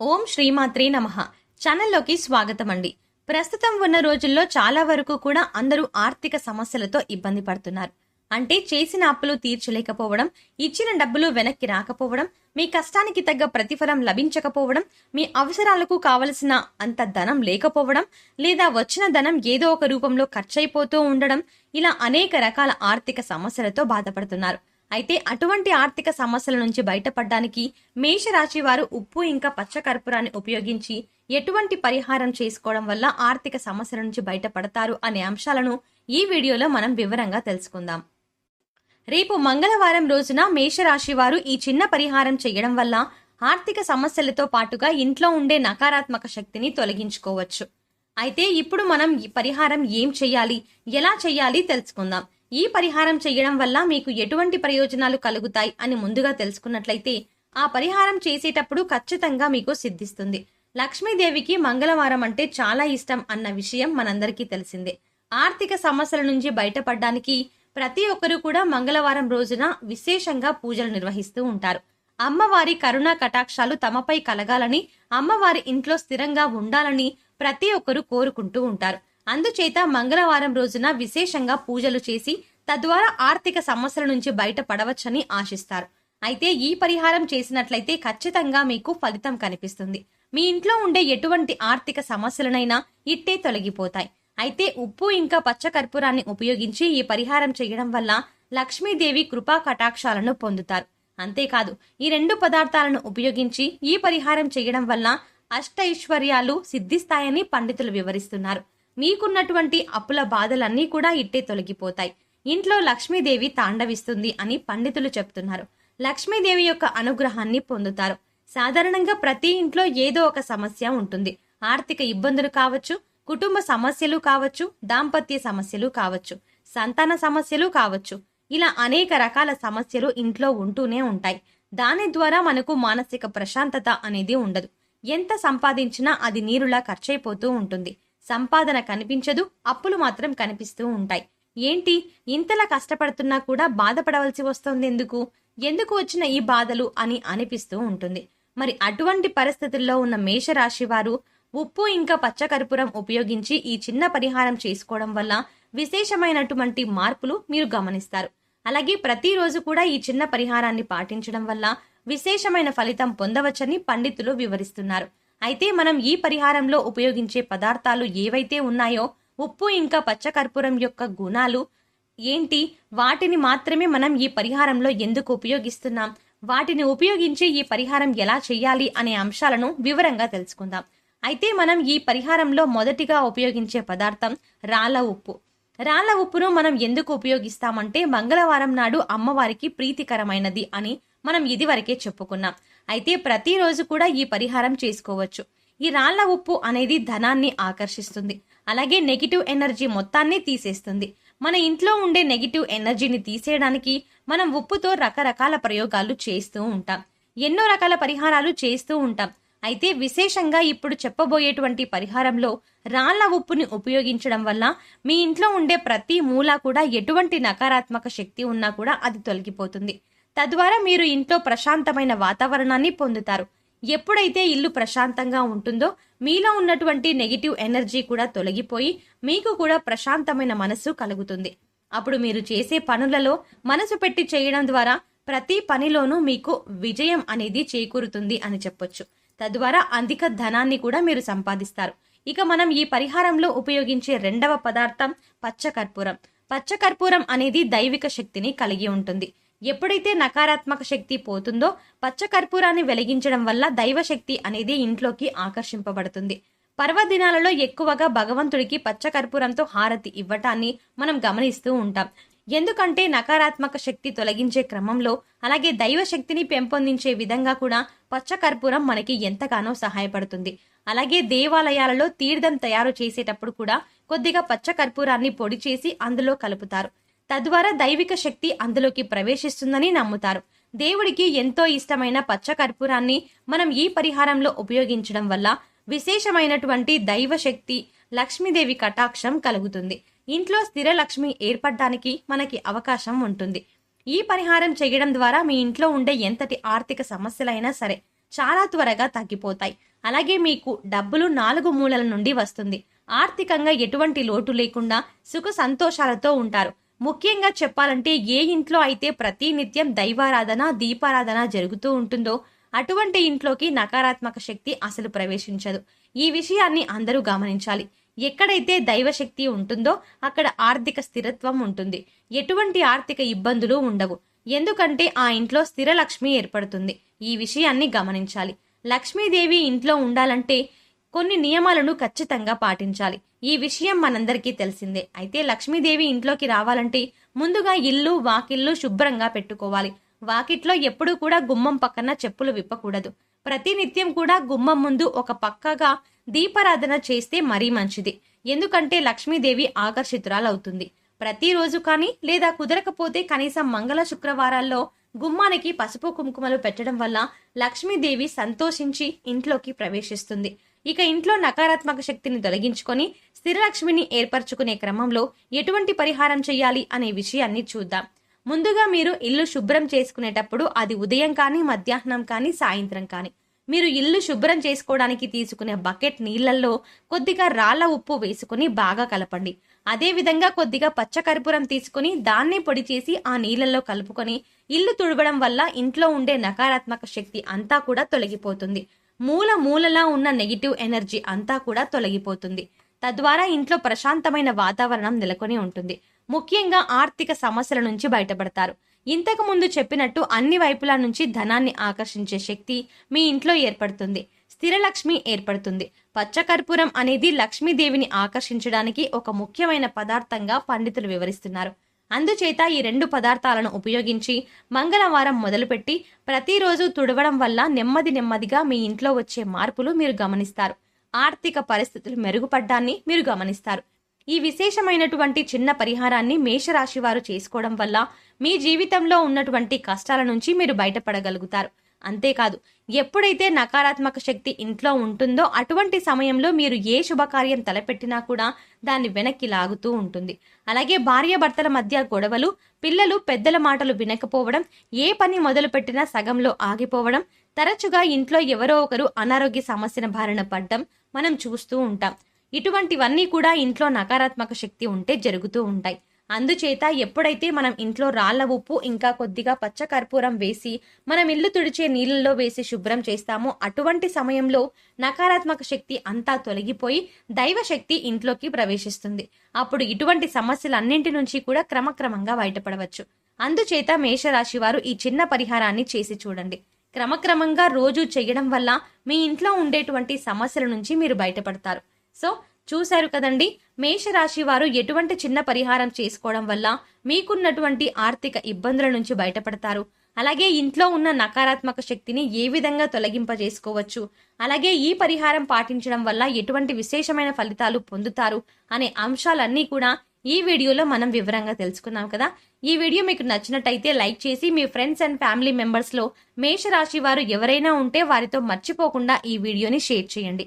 ఓం శ్రీమాత్రే నమ. ఛానల్లోకి స్వాగతం అండి ప్రస్తుతం ఉన్న రోజుల్లో చాలా వరకు కూడా అందరూ ఆర్థిక సమస్యలతో ఇబ్బంది పడుతున్నారు. అంటే చేసిన అప్పులు తీర్చలేకపోవడం ఇచ్చిన డబ్బులు వెనక్కి రాకపోవడం మీ కష్టానికి తగ్గ ప్రతిఫలం లభించకపోవడం మీ అవసరాలకు కావలసిన అంత ధనం లేకపోవడం లేదా వచ్చిన ధనం ఏదో ఒక రూపంలో ఖర్చయిపోతూ ఉండడం ఇలా అనేక రకాల ఆర్థిక సమస్యలతో బాధపడుతున్నారు. అయితే అటువంటి ఆర్థిక సమస్యల నుంచి బయటపడడానికి మేషరాశి వారు ఉప్పు ఇంకా పచ్చకర్పూరాన్ని ఉపయోగించి ఎటువంటి పరిహారం చేసుకోవడం వల్ల ఆర్థిక సమస్యల నుంచి బయటపడతారు అనే అంశాలను ఈ వీడియోలో మనం వివరంగా తెలుసుకుందాం. రేపు మంగళవారం రోజున మేషరాశి వారు ఈ చిన్న పరిహారం చేయడం వల్ల ఆర్థిక సమస్యలతో పాటుగా ఇంట్లో ఉండే నకారాత్మక శక్తిని తొలగించుకోవచ్చు. అయితే ఇప్పుడు మనం ఈ పరిహారం ఏం చేయాలి ఎలా చేయాలి తెలుసుకుందాం. ఈ పరిహారం చేయడం వల్ల మీకు ఎటువంటి ప్రయోజనాలు కలుగుతాయి అని ముందుగా తెలుసుకున్నట్లయితే ఆ పరిహారం చేసేటప్పుడు ఖచ్చితంగా మీకు సిద్ధిస్తుంది. లక్ష్మీదేవికి మంగళవారం అంటే చాలా ఇష్టం అన్న విషయం మనందరికీ తెలిసిందే. ఆర్థిక సమస్యల నుంచి బయటపడడానికి ప్రతి ఒక్కరూ కూడా మంగళవారం రోజున విశేషంగా పూజలు నిర్వహిస్తూ ఉంటారు. అమ్మవారి కరుణా కటాక్షాలు తమపై కలగాలని అమ్మవారి ఇంట్లో స్థిరంగా ఉండాలని ప్రతి ఒక్కరూ కోరుకుంటూ ఉంటారు. అందుచేత మంగళవారం రోజున విశేషంగా పూజలు చేసి తద్వారా ఆర్థిక సమస్యల నుంచి బయటపడవచ్చని ఆశిస్తారు. అయితే ఈ పరిహారం చేసినట్లయితే ఖచ్చితంగా మీకు ఫలితం కనిపిస్తుంది. మీ ఇంట్లో ఉండే ఎటువంటి ఆర్థిక సమస్యలనైనా ఇట్టే తొలగిపోతాయి. అయితే ఉప్పు ఇంకా పచ్చకర్పూరాన్ని ఉపయోగించి ఈ పరిహారం చేయడం వల్ల లక్ష్మీదేవి కృపా కటాక్షాలను పొందుతారు. అంతేకాదు ఈ రెండు పదార్థాలను ఉపయోగించి ఈ పరిహారం చేయడం వల్ల అష్టైశ్వర్యాలు సిద్ధిస్తాయని పండితులు వివరిస్తున్నారు. మీకున్నటువంటి అప్పుల బాధలన్నీ కూడా ఇట్టే తొలగిపోతాయి. ఇంట్లో లక్ష్మీదేవి తాండవిస్తుంది అని పండితులు చెప్తున్నారు. లక్ష్మీదేవి యొక్క అనుగ్రహాన్ని పొందుతారు. సాధారణంగా ప్రతి ఇంట్లో ఏదో ఒక సమస్య ఉంటుంది. ఆర్థిక ఇబ్బందులు కావచ్చు కుటుంబ సమస్యలు కావచ్చు దాంపత్య సమస్యలు కావచ్చు సంతాన సమస్యలు కావచ్చు. ఇలా అనేక రకాల సమస్యలు ఇంట్లో ఉంటూనే ఉంటాయి. దాని ద్వారా మనకు మానసిక ప్రశాంతత అనేది ఉండదు. ఎంత సంపాదించినా అది నీరులా ఖర్చయిపోతూ ఉంటుంది. సంపాదన కనిపించదు అప్పులు మాత్రం కనిపిస్తూ ఉంటాయి. ఏంటి? ఇంతలా కష్టపడుతున్నా కూడా బాధపడవలసి వస్తుంది ఎందుకు? ఎందుకు వచ్చిన ఈ బాధలు అని అనిపిస్తూ ఉంటుంది. మరి అటువంటి పరిస్థితుల్లో ఉన్న మేషరాశి వారు ఉప్పు ఇంకా పచ్చకర్పూరం ఉపయోగించి ఈ చిన్న పరిహారం చేసుకోవడం వల్ల విశేషమైనటువంటి మార్పులు మీరు గమనిస్తారు. అలాగే ప్రతిరోజు కూడా ఈ చిన్న పరిహారాన్ని పాటించడం వల్ల విశేషమైన ఫలితం పొందవచ్చని పండితులు వివరిస్తున్నారు. అయితే మనం ఈ పరిహారంలో ఉపయోగించే పదార్థాలు ఏవైతే ఉన్నాయో ఉప్పు ఇంకా పచ్చకర్పూరం యొక్క గుణాలు ఏంటి? వాటిని మాత్రమే మనం ఈ పరిహారంలో ఎందుకు ఉపయోగిస్తున్నాం? వాటిని ఉపయోగించి ఈ పరిహారం ఎలా చేయాలి అనే అంశాలను వివరంగా తెలుసుకుందాం. అయితే మనం ఈ పరిహారంలో మొదటిగా ఉపయోగించే పదార్థం రాళ్ళ ఉప్పు. రాళ్ళ ఉప్పును మనం ఎందుకు ఉపయోగిస్తామంటే మంగళవారం నాడు అమ్మవారికి ప్రీతికరమైనది అని మనం ఇదివరకే చెప్పుకున్నాం. అయితే ప్రతిరోజు కూడా ఈ పరిహారం చేసుకోవచ్చు. ఈ రాళ్ళ ఉప్పు అనేది ధనాన్ని ఆకర్షిస్తుంది. అలాగే నెగిటివ్ ఎనర్జీ మొత్తాన్ని తీసేస్తుంది. మన ఇంట్లో ఉండే నెగిటివ్ ఎనర్జీని తీసేయడానికి మనం ఉప్పుతో రకరకాల ప్రయోగాలు చేస్తూ ఉంటాం. ఎన్నో రకాల పరిహారాలు చేస్తూ ఉంటాం. అయితే విశేషంగా ఇప్పుడు చెప్పబోయేటువంటి పరిహారంలో రాళ్ళ ఉప్పుని ఉపయోగించడం వల్ల మీ ఇంట్లో ఉండే ప్రతి మూల కూడా ఎటువంటి నకారాత్మక శక్తి ఉన్నా కూడా అది తొలగిపోతుంది. తద్వారా మీరు ఇంట్లో ప్రశాంతమైన వాతావరణాన్ని పొందుతారు. ఎప్పుడైతే ఇల్లు ప్రశాంతంగా ఉంటుందో మీలో ఉన్నటువంటి నెగిటివ్ ఎనర్జీ కూడా తొలగిపోయి మీకు కూడా ప్రశాంతమైన మనస్సు కలుగుతుంది. అప్పుడు మీరు చేసే పనులలో మనసు పెట్టి చేయడం ద్వారా ప్రతి పనిలోనూ మీకు విజయం అనేది చేకూరుతుంది అని చెప్పొచ్చు. తద్వారా అధిక ధనాన్ని కూడా మీరు సంపాదిస్తారు. ఇక మనం ఈ పరిహారంలో ఉపయోగించే రెండవ పదార్థం పచ్చకర్పూరం. పచ్చకర్పూరం అనేది దైవిక శక్తిని కలిగి ఉంటుంది. ఎప్పుడైతే నకారాత్మక శక్తి పోతుందో పచ్చ కర్పూరాన్ని వెలిగించడం వల్ల దైవశక్తి అనేది ఇంట్లోకి ఆకర్షింపబడుతుంది. పర్వదినాలలో ఎక్కువగా భగవంతుడికి పచ్చకర్పూరంతో హారతి ఇవ్వటాన్ని మనం గమనిస్తూ ఉంటాం. ఎందుకంటే నకారాత్మక శక్తి తొలగించే క్రమంలో అలాగే దైవ శక్తిని పెంపొందించే విధంగా కూడా పచ్చ కర్పూరం మనకి ఎంతగానో సహాయపడుతుంది. అలాగే దేవాలయాలలో తీర్థం తయారు చేసేటప్పుడు కూడా కొద్దిగా పచ్చ కర్పూరాన్ని పొడి చేసి అందులో కలుపుతారు. తద్వారా దైవిక శక్తి అందులోకి ప్రవేశిస్తుందని నమ్ముతారు. దేవుడికి ఎంతో ఇష్టమైన పచ్చకర్పూరాన్ని మనం ఈ పరిహారంలో ఉపయోగించడం వల్ల విశేషమైనటువంటి దైవ శక్తి లక్ష్మీదేవి కటాక్షం కలుగుతుంది. ఇంట్లో స్థిర లక్ష్మి ఏర్పడడానికి మనకి అవకాశం ఉంటుంది. ఈ పరిహారం చేయడం ద్వారా మీ ఇంట్లో ఉండే ఎంతటి ఆర్థిక సమస్యలైనా సరే చాలా త్వరగా తగ్గిపోతాయి. అలాగే మీకు డబ్బులు నాలుగు మూలల నుండి వస్తుంది. ఆర్థికంగా ఎటువంటి లోటు లేకుండా సుఖ సంతోషాలతో ఉంటారు. ముఖ్యంగా చెప్పాలంటే ఏ ఇంట్లో అయితే ప్రతి నిత్యం దైవారాధన దీపారాధన జరుగుతూ ఉంటుందో అటువంటి ఇంట్లోకి నకారాత్మక శక్తి అసలు ప్రవేశించదు. ఈ విషయాన్ని అందరూ గమనించాలి. ఎక్కడైతే దైవశక్తి ఉంటుందో అక్కడ ఆర్థిక స్థిరత్వం ఉంటుంది. ఎటువంటి ఆర్థిక ఇబ్బందులు ఉండవు. ఎందుకంటే ఆ ఇంట్లో స్థిర లక్ష్మి ఏర్పడుతుంది. ఈ విషయాన్ని గమనించాలి. లక్ష్మీదేవి ఇంట్లో ఉండాలంటే కొన్ని నియమాలను ఖచ్చితంగా పాటించాలి. ఈ విషయం మనందరికీ తెలిసిందే. అయితే లక్ష్మీదేవి ఇంట్లోకి రావాలంటే ముందుగా ఇల్లు వాకిళ్ళు శుభ్రంగా పెట్టుకోవాలి. వాకిట్లో ఎప్పుడూ కూడా గుమ్మం పక్కన చెప్పులు విప్పకూడదు. ప్రతినిత్యం కూడా గుమ్మం ముందు ఒక పక్కగా దీపారాధన చేస్తే మరీ మంచిది. ఎందుకంటే లక్ష్మీదేవి ఆకర్షితురాలవుతుంది. ప్రతిరోజు కానీ లేదా కుదరకపోతే కనీసం మంగళ శుక్రవారాల్లో గుమ్మానికి పసుపు కుంకుమలు పెట్టడం వల్ల లక్ష్మీదేవి సంతోషించి ఇంట్లోకి ప్రవేశిస్తుంది. ఇక ఇంట్లో నకారాత్మక శక్తిని తొలగించుకొని స్థిరలక్ష్మిని ఏర్పరచుకునే క్రమంలో ఎటువంటి పరిహారం చేయాలి అనే విషయాన్ని చూద్దాం. ముందుగా మీరు ఇల్లు శుభ్రం చేసుకునేటప్పుడు అది ఉదయం కానీ మధ్యాహ్నం కానీ సాయంత్రం కానీ. మీరు ఇల్లు శుభ్రం చేసుకోవడానికి తీసుకునే బకెట్ నీళ్ళలో కొద్దిగా రాళ్ళ ఉప్పు వేసుకుని బాగా కలపండి. అదేవిధంగా కొద్దిగా పచ్చకర్పూరం తీసుకుని దాన్ని పొడి చేసి ఆ నీళ్ళలో కలుపుకొని ఇల్లు తుడవడం వల్ల ఇంట్లో ఉండే నకారాత్మక శక్తి అంతా కూడా తొలగిపోతుంది. మూల మూలలా ఉన్న నెగిటివ్ ఎనర్జీ అంతా కూడా తొలగిపోతుంది. తద్వారా ఇంట్లో ప్రశాంతమైన వాతావరణం నెలకొని ఉంటుంది. ముఖ్యంగా ఆర్థిక సమస్యల నుంచి బయటపడతారు. ఇంతకు ముందు చెప్పినట్టు అన్ని వైపుల నుంచి ధనాన్ని ఆకర్షించే శక్తి మీ ఇంట్లో ఏర్పడుతుంది. స్థిరలక్ష్మి ఏర్పడుతుంది. పచ్చకర్పూరం అనేది లక్ష్మీదేవిని ఆకర్షించడానికి ఒక ముఖ్యమైన పదార్థంగా పండితులు వివరిస్తున్నారు. అందుచేత ఈ రెండు పదార్థాలను ఉపయోగించి మంగళవారం మొదలుపెట్టి ప్రతిరోజు తుడవడం వల్ల నెమ్మది నెమ్మదిగా మీ ఇంట్లో వచ్చే మార్పులు మీరు గమనిస్తారు. ఆర్థిక పరిస్థితులు మెరుగుపడ్డాన్ని మీరు గమనిస్తారు. ఈ విశేషమైనటువంటి చిన్న పరిహారాన్ని మేషరాశి వారు చేసుకోవడం వల్ల మీ జీవితంలో ఉన్నటువంటి కష్టాల నుంచి మీరు బయటపడగలుగుతారు. అంతేకాదు ఎప్పుడైతే నకారాత్మక శక్తి ఇంట్లో ఉంటుందో అటువంటి సమయంలో మీరు ఏ శుభకార్యం తలపెట్టినా కూడా దాన్ని వెనక్కి లాగుతూ ఉంటుంది. అలాగే భార్యాభర్తల మధ్య గొడవలు పిల్లలు పెద్దల మాటలు వినకపోవడం ఏ పని మొదలుపెట్టినా సగంలో ఆగిపోవడం తరచుగా ఇంట్లో ఎవరో ఒకరు అనారోగ్య సమస్యన బారిన పడ్డం మనం చూస్తూ ఉంటాం. ఇటువంటివన్నీ కూడా ఇంట్లో నకారాత్మక శక్తి ఉంటే జరుగుతూ ఉంటాయి. అందుచేత ఎప్పుడైతే మనం ఇంట్లో రాళ్ళ ఉప్పు ఇంకా కొద్దిగా పచ్చ కర్పూరం వేసి మనం ఇల్లు తుడిచే నీళ్ళల్లో వేసి శుభ్రం చేస్తామో అటువంటి సమయంలో నకారాత్మక శక్తి అంతా తొలగిపోయి దైవశక్తి ఇంట్లోకి ప్రవేశిస్తుంది. అప్పుడు ఇటువంటి సమస్యలన్నింటి నుంచి కూడా క్రమక్రమంగా బయటపడవచ్చు. అందుచేత మేషరాశి వారు ఈ చిన్న పరిహారాన్ని చేసి చూడండి. క్రమక్రమంగా రోజు చేయడం వల్ల మీ ఇంట్లో ఉండేటువంటి సమస్యల నుంచి మీరు బయటపడతారు. సో చూశారు కదండి. మేషరాశి వారు ఎటువంటి చిన్న పరిహారం చేసుకోవడం వల్ల మీకున్నటువంటి ఆర్థిక ఇబ్బందుల నుంచి బయటపడతారు. అలాగే ఇంట్లో ఉన్న నకారాత్మక శక్తిని ఏ విధంగా తొలగింపజేసుకోవచ్చు. అలాగే ఈ పరిహారం పాటించడం వల్ల ఎటువంటి విశేషమైన ఫలితాలు పొందుతారు అనే అంశాలన్నీ కూడా ఈ వీడియోలో మనం వివరంగా తెలుసుకున్నాం కదా. ఈ వీడియో మీకు నచ్చినట్టయితే లైక్ చేసి మీ ఫ్రెండ్స్ అండ్ ఫ్యామిలీ మెంబర్స్లో మేషరాశి వారు ఎవరైనా ఉంటే వారితో మర్చిపోకుండా ఈ వీడియోని షేర్ చేయండి.